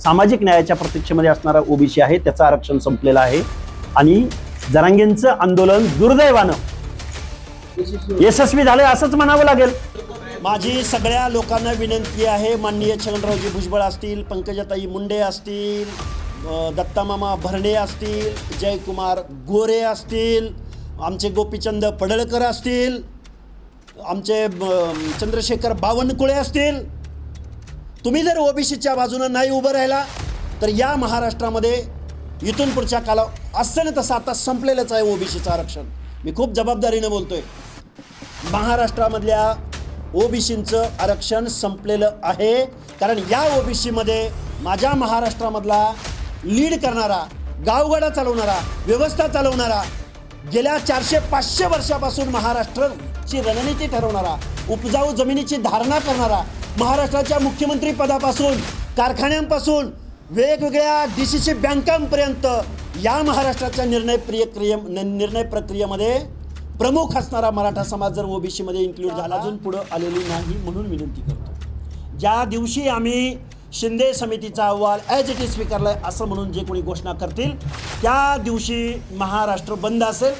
सामाजिक न्यायाच्या प्रतीक्षेमध्ये असणारा ओबीसी आहे त्याचं आरक्षण संपलेलं आहे. आणि जरांगेंचं आंदोलन दुर्दैवानं यशस्वी झालंय असंच म्हणावं लागेल. माझी सगळ्या लोकांना विनंती आहे माननीय छगनरावजी भुजबळ असतील पंकजाताई मुंडे असतील दत्तामामा भरणे असतील जयकुमार गोरे असतील आमचे गोपीचंद पडळकर असतील आमचे चंद्रशेखर बावनकुळे असतील तुम्ही जर ओबीसीच्या बाजूनं नाही उभं राहिला तर या महाराष्ट्रामध्ये इथून पुढच्या काला असं तसं आता संपलेलंच आहे ओबीसीचं आरक्षण. मी खूप जबाबदारीनं बोलतोय. महाराष्ट्रामधल्या ओबीसींचं आरक्षण संपलेलं आहे. कारण या ओबीसीमध्ये माझ्या महाराष्ट्रामधला लीड करणारा गावगाडा चालवणारा व्यवस्था चालवणारा गेल्या चारशे पाचशे वर्षापासून महाराष्ट्राची रणनीती ठरवणारा उपजाऊ जमिनीची धारणा करणारा महाराष्ट्राच्या मुख्यमंत्री पदापासून कारखान्यांपासून वेगवेगळ्या डी सी सी बँकांपर्यंत या महाराष्ट्राच्या निर्णय प्रक्रिये निर्णय प्रक्रियेमध्ये प्रमुख असणारा मराठा समाज जर ओबीसीमध्ये इन्क्लूड झाला अजून पुढं आलेली नाही म्हणून विनंती करतो. ज्या दिवशी आम्ही शिंदे समितीचा अहवाल ॲज इट इज स्वीकारलाय असं म्हणून जे कोणी घोषणा करतील त्या दिवशी महाराष्ट्र बंद असेल.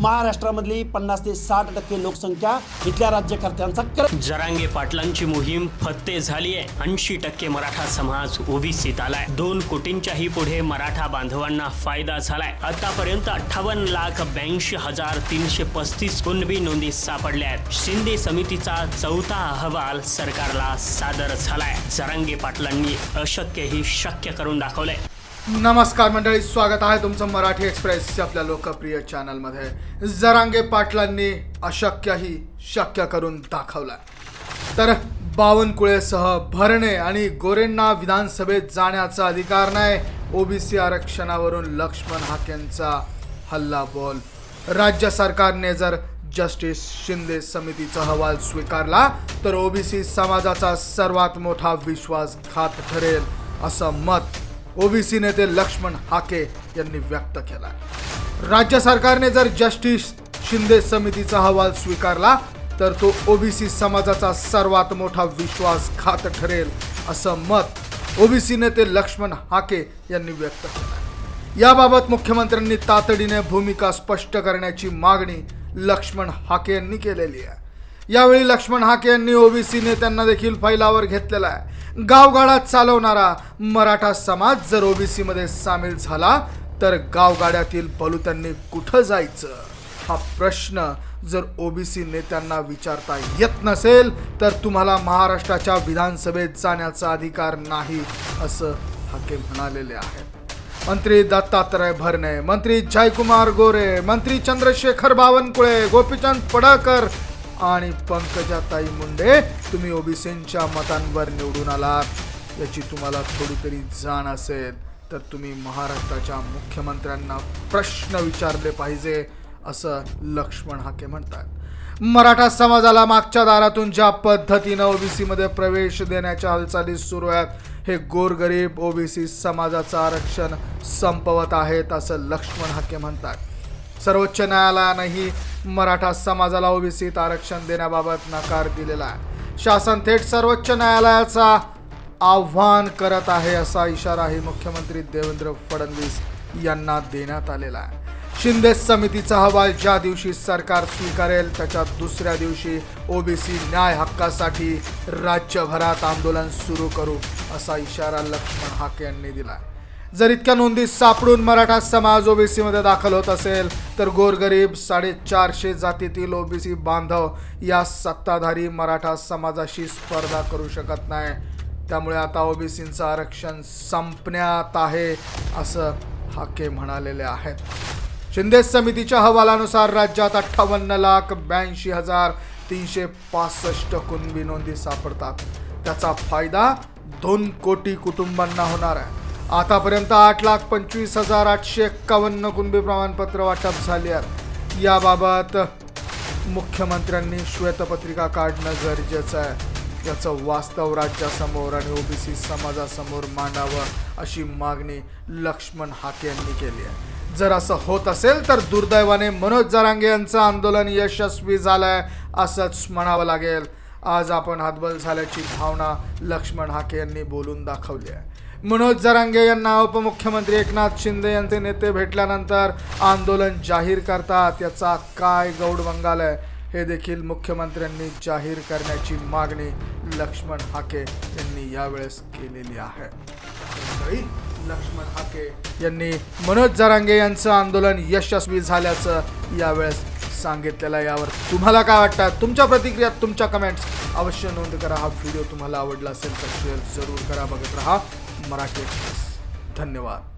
महाराष्ट्रामधली पन्नास ते साठ टक्के लोकसंख्या इथल्या राज्यकर्त्यांचा कर जरांगे पाटलांची मोहीम फत्ते झाली आहे ऐंशी टक्के मराठा समाज ओबीसीत आलाय. दोन कोटींच्याही पुढे मराठा बांधवांना फायदा झालाय. आतापर्यंत अठ्ठावन्न लाख ब्याऐंशी हजार तीनशे पस्तीस कुणबी नोंदी सापडल्या आहेत. शिंदे समितीचा चौथा अहवाल सरकारला सादर झालाय. जरांगे पाटलांनी अशक्य ही शक्य करून दाखवलंय. नमस्कार मंडळी स्वागत आहे तुमचं मराठी एक्सप्रेस आपल्या लोकप्रिय चॅनलमध्ये. जरांगे पाटलांनी अशक्यही शक्य करून दाखवलं तर बावनकुळेसह भरणे आणि गोरेंना विधानसभेत जाण्याचा अधिकार नाही ओबीसी आरक्षणावरून लक्ष्मण हाकेंचा हल्ला बोल. राज्य सरकारने जर जस्टिस शिंदे समितीचा अहवाल स्वीकारला तर ओबीसी समाजाचा सर्वात मोठा विश्वासघात ठरेल असं मत ओबीसी नेते लक्ष्मण हाके यांनी व्यक्त केला. राज्य सरकारने जर जस्टिस शिंदे समितीचा अहवाल स्वीकारला तर तो ओबीसी समाजाचा सर्वात मोठा विश्वासघात ठरेल असं मत ओबीसी नेते लक्ष्मण हाके यांनी व्यक्त केलं. याबाबत मुख्यमंत्र्यांनी तातडीने भूमिका स्पष्ट करण्याची मागणी लक्ष्मण हाके यांनी केलेली आहे. यावेळी लक्ष्मण हाके यांनी ओबीसी नेत्यांना देखील फैलावर घेतलेला आहे. गावगाडा चालवणारा मराठा समाज जर ओबीसीमध्ये सामील झाला तर गावगाड्यातील बलुत्यांनी कुठं जायचं? हा प्रश्न जर ओबीसी नेत्यांना विचारता येत नसेल तर तुम्हाला महाराष्ट्राच्या विधानसभेत जाण्याचा अधिकार नाही असं हाके म्हणालेले आहेत. मंत्री दत्तात्रय भरणे मंत्री जयकुमार गोरे मंत्री चंद्रशेखर बावनकुळे गोपीचंद पडळकर आणि पंकजाताई मुंडे तुम्ही ओबीसींच्या मतांवर निवडून आलात याची तुम्हाला थोडी तरी जाण असेल तर तुम्ही महाराष्ट्राच्या मुख्यमंत्र्यांना प्रश्न विचारले पाहिजे असं लक्ष्मण हाके म्हणतात. मराठा समाजाला मागच्या दारातून ज्या पद्धतीनं ओबीसीमध्ये प्रवेश देण्याच्या हालचाली सुरू आहेत हे गोरगरीब ओबीसी समाजाचं आरक्षण संपवत आहेत असं लक्ष्मण हाके म्हणतात. सर्वोच्च न्यायालयानंही मराठा समाजाला ओबीसीत आरक्षण देण्याबाबत नकार दिलेला आहे. शासन थेट सर्वोच्च न्यायालयाचा आव्हान करत आहे असा इशाराही मुख्यमंत्री देवेंद्र फडणवीस यांना देण्यात आलेला आहे. शिंदे समितीचा अहवाल ज्या दिवशी सरकार स्वीकारेल त्याच्या दुसऱ्या दिवशी ओबीसी न्याय हक्कासाठी राज्यभरात आंदोलन सुरू करू असा इशारा लक्ष्मण हाके यांनी दिला जर इतक्या नोंदी सापडून मराठा समाज ओबीसीमध्ये दाखल होत असेल तर गोरगरीब साडेचारशे जातीतील ओबीसी बांधव या सत्ताधारी मराठा समाजाशी स्पर्धा करू शकत नाही. त्यामुळे आता ओबीसींचं आरक्षण संपण्यात आहे असं हाके म्हणालेले आहेत. शिंदे समितीच्या हवालानुसार राज्यात अठ्ठावन्न लाख ब्याऐंशी हजार तीनशे पासष्ट कुणबी नोंदी सापडतात. त्याचा फायदा दोन कोटी कुटुंबांना होणार आहे. आतापर्यंत आठ लाख पंचवीस हजार आठशे एक्कावन्न कुणबी प्रमाणपत्र वाटप झाली आहेत. याबाबत मुख्यमंत्र्यांनी श्वेतपत्रिका काढणं गरजेचं आहे. याचं वास्तव राज्यासमोर आणि ओबीसी समाजासमोर मांडावं अशी मागणी लक्ष्मण हाके यांनी केली आहे. जर असं होत असेल तर दुर्दैवाने मनोज जरांगे यांचं आंदोलन यशस्वी झालंय असंच म्हणावं लागेल. आज आपण हातबल झाल्याची भावना लक्ष्मण हाके यांनी बोलून दाखवली आहे. मनोज जरांगे यांना उपमुख्यमंत्री एकनाथ शिंदे यांचे नेते भेटल्यानंतर आंदोलन जाहीर करतात. याचा काय गौड बंगाल आहे हे देखील मुख्यमंत्र्यांनी जाहीर करण्याची मागणी लक्ष्मण हाके यांनी यावेळेस केलेली आहे. लक्ष्मण हाके यांनी मनोज जरांगे यांचं आंदोलन यशस्वी झाल्याचं यावेळेस सांगितलेलं यावर तुम्हाला काय वाटतं? तुमच्या प्रतिक्रिया तुमच्या कमेंट्स अवश्य नोंद करा. हा व्हिडिओ तुम्हाला आवडला असेल तर शेअर जरूर करा. बघत राहा. मराठी एक्सप्रेस. धन्यवाद.